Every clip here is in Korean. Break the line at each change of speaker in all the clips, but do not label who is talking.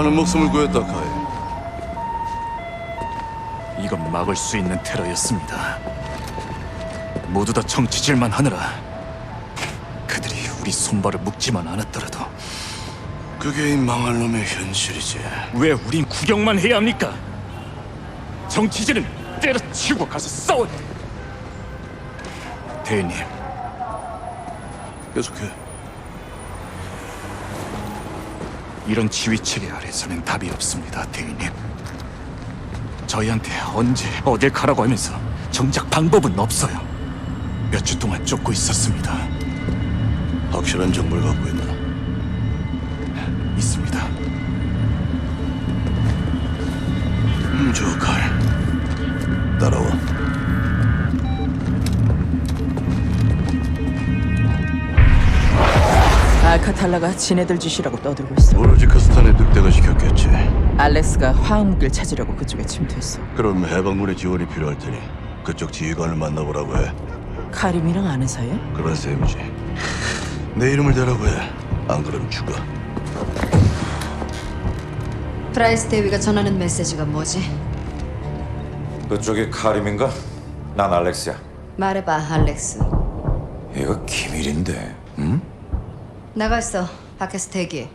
많은 목숨을 구했다 카이.
이건 막을 수 있는 테러였습니다. 모두 다 정치질만 하느라 그들이 우리 손발을 묶지만 않았더라도
그게 이 망할 놈의 현실이지.
왜 우린 구경만 해야 합니까? 정치질은 때려치우고 가서 싸워. 대인님,
계속해.
이런 지휘 체계 아래서는 답이 없습니다, 대인님. 저희한테 언제 어딜 가라고 하면서 정작 방법은 없어요. 몇 주 동안 쫓고 있었습니다.
확실한 정보를 갖고 있나?
알카탈라가 지네들 짓이라고 떠들고 있어.
오로지 크스탄에 늑대가 시켰겠지.
알렉스가 화학무기를 찾으려고 그쪽에 침투했어.
그럼 해방군의 지원이 필요할 테니 그쪽 지휘관을 만나보라고 해.
카림이랑 아는 사이야?
그런 셈이지. 내 이름을 대라고 해. 안 그럼 죽어.
프라이스 대위가 전하는 메시지가 뭐지?
그쪽이 카림인가? 난 알렉스야.
말해봐, 알렉스.
이거 기밀인데. 응?
나가 있어. 밖에서 대기해.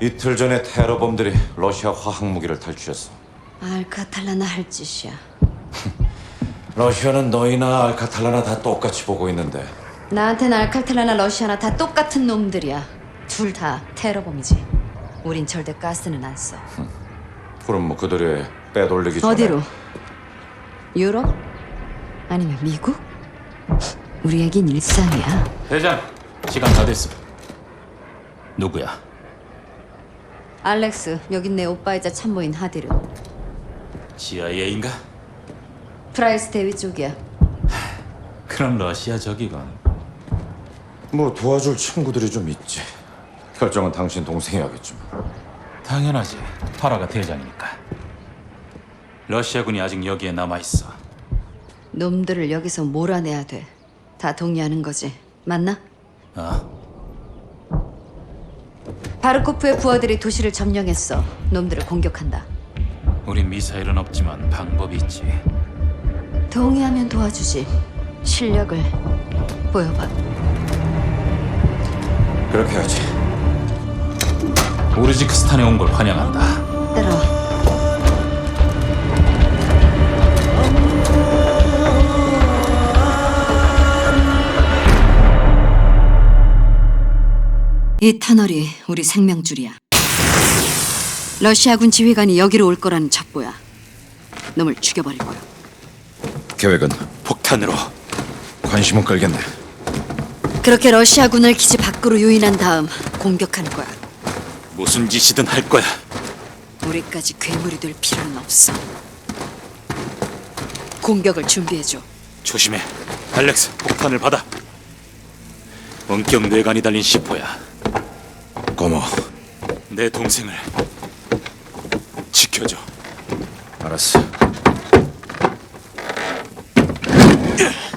이틀 전에 테러범들이 러시아 화학 무기를 탈취했어.
알카탈라나 할 짓이야.
러시아는 너희나 알카탈라나 다 똑같이 보고 있는데
나한텐 알카탈라나 러시아나 다 똑같은 놈들이야. 둘 다 테러범이지. 우린 절대 가스는 안 써.
그럼 뭐 그들이 빼돌리기 전에
어디로? 유럽? 아니면 미국? 우리에겐 일상이야.
대장, 시간 다 됐어. 누구야?
알렉스, 여긴 내 오빠이자 참모인 하디르.
CIA인가?
프라이스 대위 쪽이야.
그럼 러시아 적이건.
뭐 도와줄 친구들이 좀 있지. 결정은 당신 동생이 하겠지. 뭐.
당연하지. 파라가 대장이니까. 러시아군이 아직 여기에 남아 있어.
놈들을 여기서 몰아내야 돼. 다 동의하는 거지. 맞나?
아,
바르코프의 부하들이 도시를 점령했어. 놈들을 공격한다.
우린 미사일은 없지만 방법이 있지.
동의하면 도와주지. 실력을 보여봐.
그렇게 하지.
우르지크스탄에 온 걸 환영한다.
따라와. 이 터널이 우리 생명줄이야. 러시아군 지휘관이 여기로 올 거라는 첩보야. 놈을 죽여버릴 거야.
계획은 폭탄으로 관심은 끌겠네.
그렇게 러시아군을 기지 밖으로 유인한 다음 공격하는 거야.
무슨 짓이든 할 거야.
우리까지 괴물이 될 필요는 없어. 공격을 준비해줘.
조심해. 알렉스, 폭탄을 받아. 원격 뇌관이 달린 시포야.
고마워.
내 동생을 지켜줘.
알았어.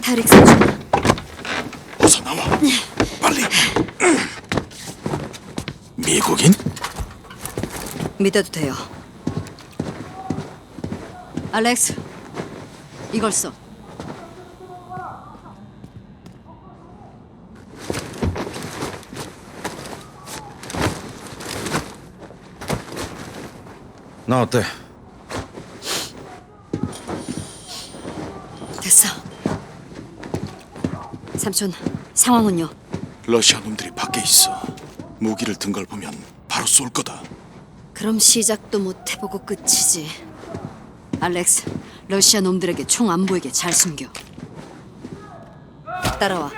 타릭 선수,
어서 나와. 빨리. 미국인?
믿어도 돼요. 알렉스, 이걸 써.
나 어때?
됐어. 삼촌, 상황은요?
러시아 놈들이 밖에 있어. 무기를 든 걸 보면 바로 쏠 거다.
그럼 시작도 못 해보고 끝이지. 알렉스, 러시아 놈들에게 총 안 보이게 잘 숨겨. 따라와.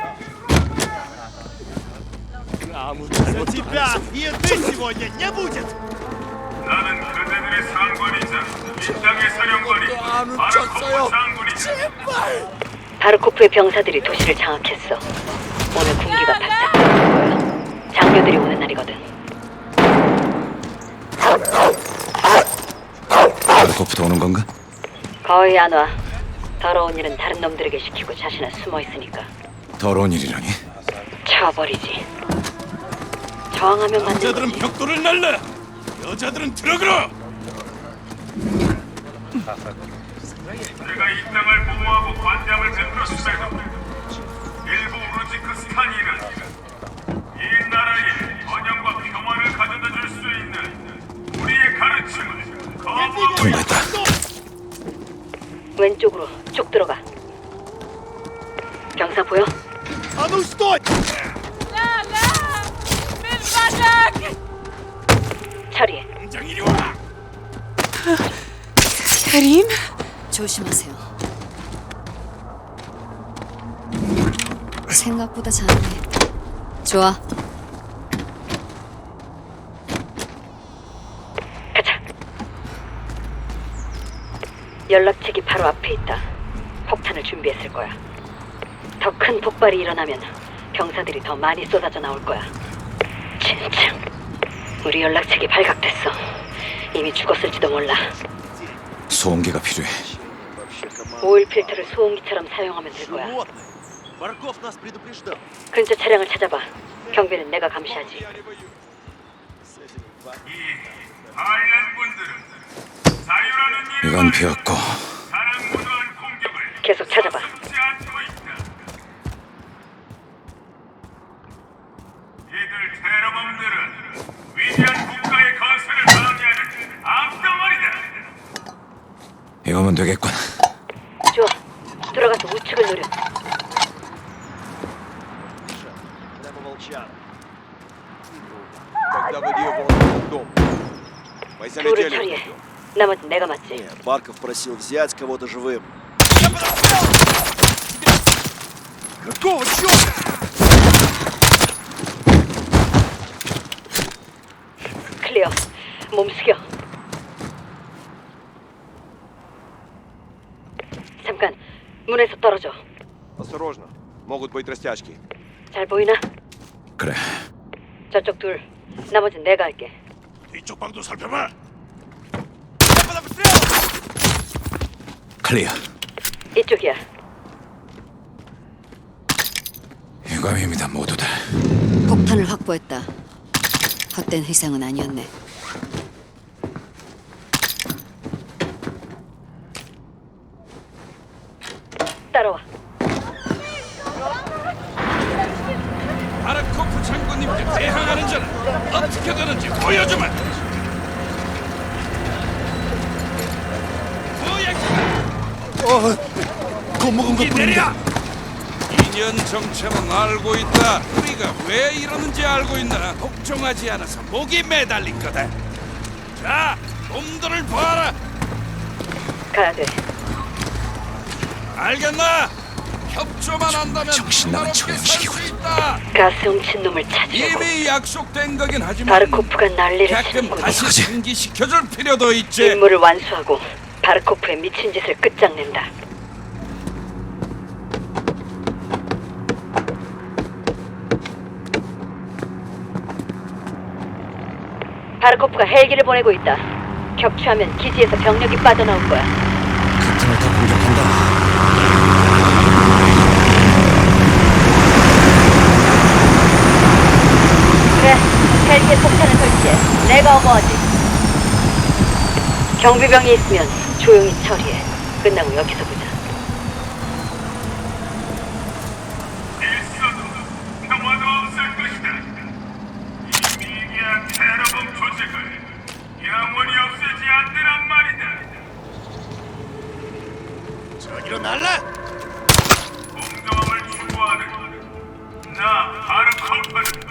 За тебя и ты сегодня не будет!
나는 그 대들의 상관이자 이 땅의 사령관이 바르코프 장군이다.
바르코프의 병사들이 도시를 장악했어. 오늘 군기가 바짝 거야. 장교들이 오는 날이거든.
바르코프도 오는 건가?
거의 안 와. 더러운 일은 다른 놈들에게 시키고 자신은 숨어 있으니까.
더러운 일이라니?
쳐버리지. 저항하면 만든
남자들은
거지.
벽돌을 날라. 여자들은 들어들어.
내가 이 땅을 보호하고 관장을 베풀었음에도 일부 우르지크스탄인은 이 나라에 번영과 평화를 가져다 줄 수 있는 우리의 가르침을 거부하고
통과했다.
왼쪽으로 쭉 들어가. 경사 보여?
А ну стой!
카림?
조심하세요. 생각보다 잘하네. 좋아. 가자. 연락책이 바로 앞에 있다. 폭탄을 준비했을 거야. 더 큰 폭발이 일어나면 병사들이 더 많이 쏟아져 나올 거야. 진짜. 우리 연락책이 발각됐어. 이미 죽었을지도 몰라.
소음기가 필요해.
오일 필터를 소음기처럼 사용하면 될 거야. 근처 차량을 찾아봐. 경비는 내가 감시하지.
이건 비었고
계속 찾아봐.
이들 테러범들은
이거면 되겠군.
좋아. 들어가서 우측을 노려.
Прямо волчан. Когда выдергивал дом. Мы
둘을
залетели.
처리해. 나머지 내가 맞지.
Нет, Барков просил взять кого-то живым. Какого черта?
문에서 떨어져.
Осторожно. Могут быть растяжки.
잘 보이나?
그래.
저쪽 둘. 나머지 내가 할게.
뒤쪽 방도 살펴봐.
클리어.
이쪽이야.
유감입니다 모두들.
폭탄을 확보했다. 헛된 희생은 아니었네. 따라와.
바르코프 장군님께 대항하는 자는 어떻게 되는지 보여주마. 뭐야? 겁먹은 것 뿐인데.
2년 정체는 알고 있다. 우리가 왜 이러는지 알고 있나? 복종하지 않아서 목이 매달린 거다. 자, 놈들을 봐라.
가야 돼.
알겠나? 협조만 한다면
정신 나간 처형식이군.
살수 있다.
가스 훔친 놈을 찾으려고.
이미 약속된 거긴 하지만
바르코프가 난리를
가끔
치는군.
다시
어떡하지?
상기시켜줄 필요도 있지.
임무를 완수하고 바르코프의 미친 짓을 끝장낸다. 바르코프가 헬기를 보내고 있다. 격추하면 기지에서 병력이 빠져나올 거야.
그 틈을 더 공격한다.
그래, 헬기에 폭탄을 설치해. 내가 어머하지. 경비병이 있으면 조용히 처리해. 끝나고 여기서 보자.
있어도 평화도 없을 것이다. 이 미개한 테러범 조직을 영원히 없애지 않으란 말이다.
저기로 날라.
공정함을 추구하는 나 바르코프는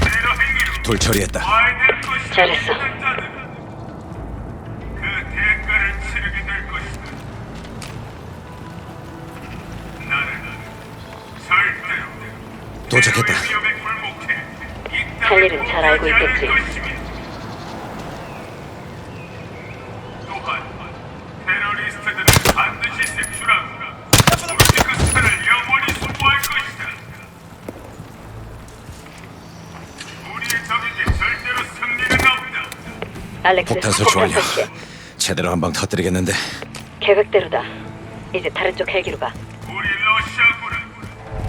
테러 행위로
돌 처리했다.
잘했어.
도착했다.
할 일은 잘 알고 있겠지.
것이며. 또한 테러리스트들은 반드시 색출하고 우리 그 차를 영원히 소모할 것이다. 우리의 적에게 절대로 승리는 없다.
알렉스,
폭탄 설치 완료.
설치.
제대로 한 방 터뜨리겠는데
계획대로다. 이제 다른 쪽 헬기로 가.
우리 러시아군은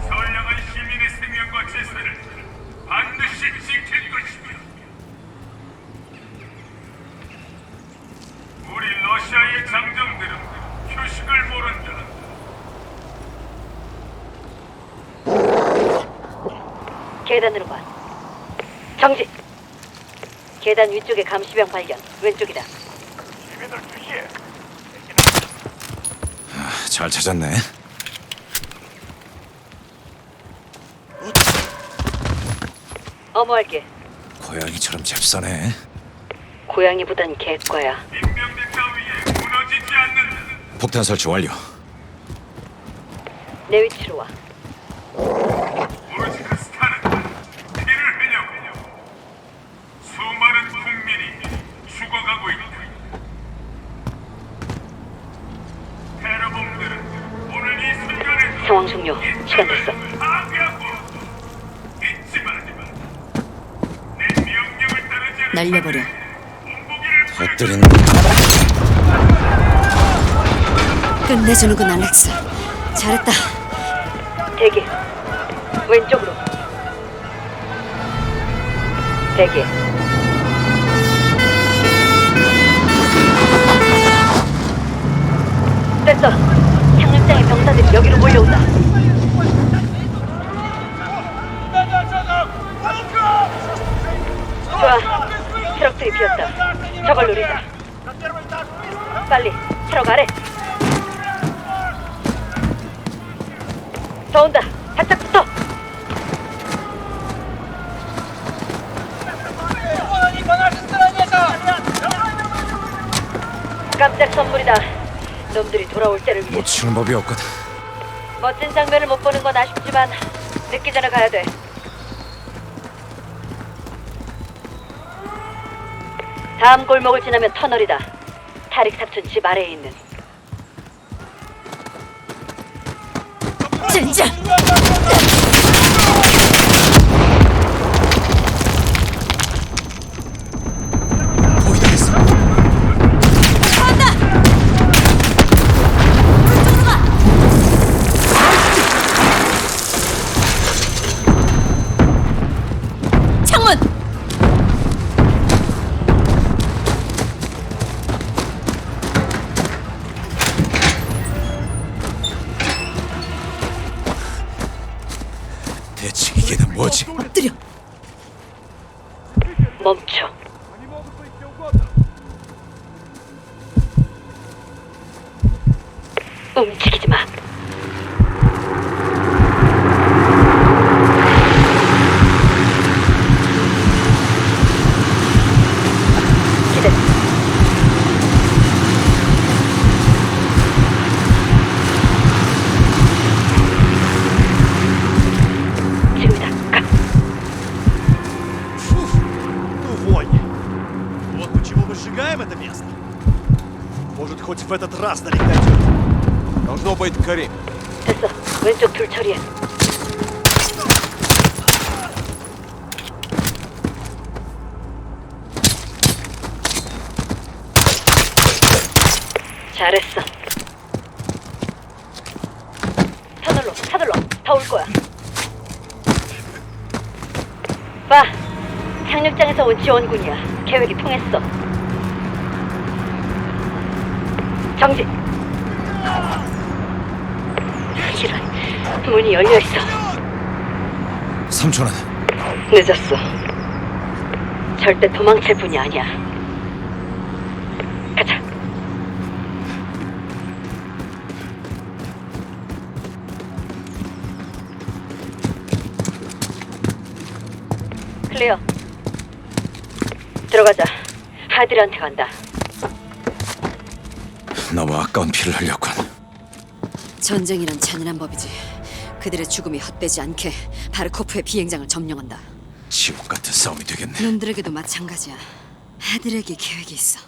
선량한 시민의 생명과 재산을 반드시 지킬 것이다. 우리 러시아의 장정들은 휴식을 모른다.
계단으로 가. 정지. 계단 위쪽에 감시병 발견. 왼쪽이다.
잘 찾았네.
어머할게.
고양이처럼 잽싸네.
고양이보단 개과야.
인명대 따위에 무너지지 않는다.
폭탄 설치 완료.
내 위치로 와.
날려버려.
엎드린
끝내주는군 알렉스. 잘했다.
대기. 왼쪽으로. 대기. 됐어. 착륙장의 병사들이 여기로 몰려온다. 좋아. 트럭들이 비었다. 저걸 노리자. 빨리 트럭 아래. 더 온다. 바짝 붙어. 깜짝 선물이다. 놈들이 돌아올 때를 위해
놓치는 법이 없거든.
멋진 장면을 못 보는 건 아쉽지만 늦기 전에 가야 돼. 다음 골목을 지나면 터널이다. 타릭 사촌 집 아래에 있는.
젠장!
뭐지?
엎드려.
멈춰. 움직이지 마.
в этот раз налегать дойдет. Должно быть Карим.
됐어. 왼쪽 둘 처리해. 잘했어. 터널로, 터널로. 다 올 거야. 봐. 착륙장에서 온 지원군이야. 계획이 통했어. 정지. 이런 문이 열려 있어.
삼촌은
늦었어. 절대 도망칠 분이 아니야. 가자. 클리어. 들어가자. 하들한테 간다.
너무 아까운 피를 흘렸군.
전쟁이란 잔인한 법이지. 그들의 죽음이 헛되지 않게 바르코프의 비행장을 점령한다.
지옥 같은 싸움이 되겠네.
놈들에게도 마찬가지야. 아들에게 계획이 있어.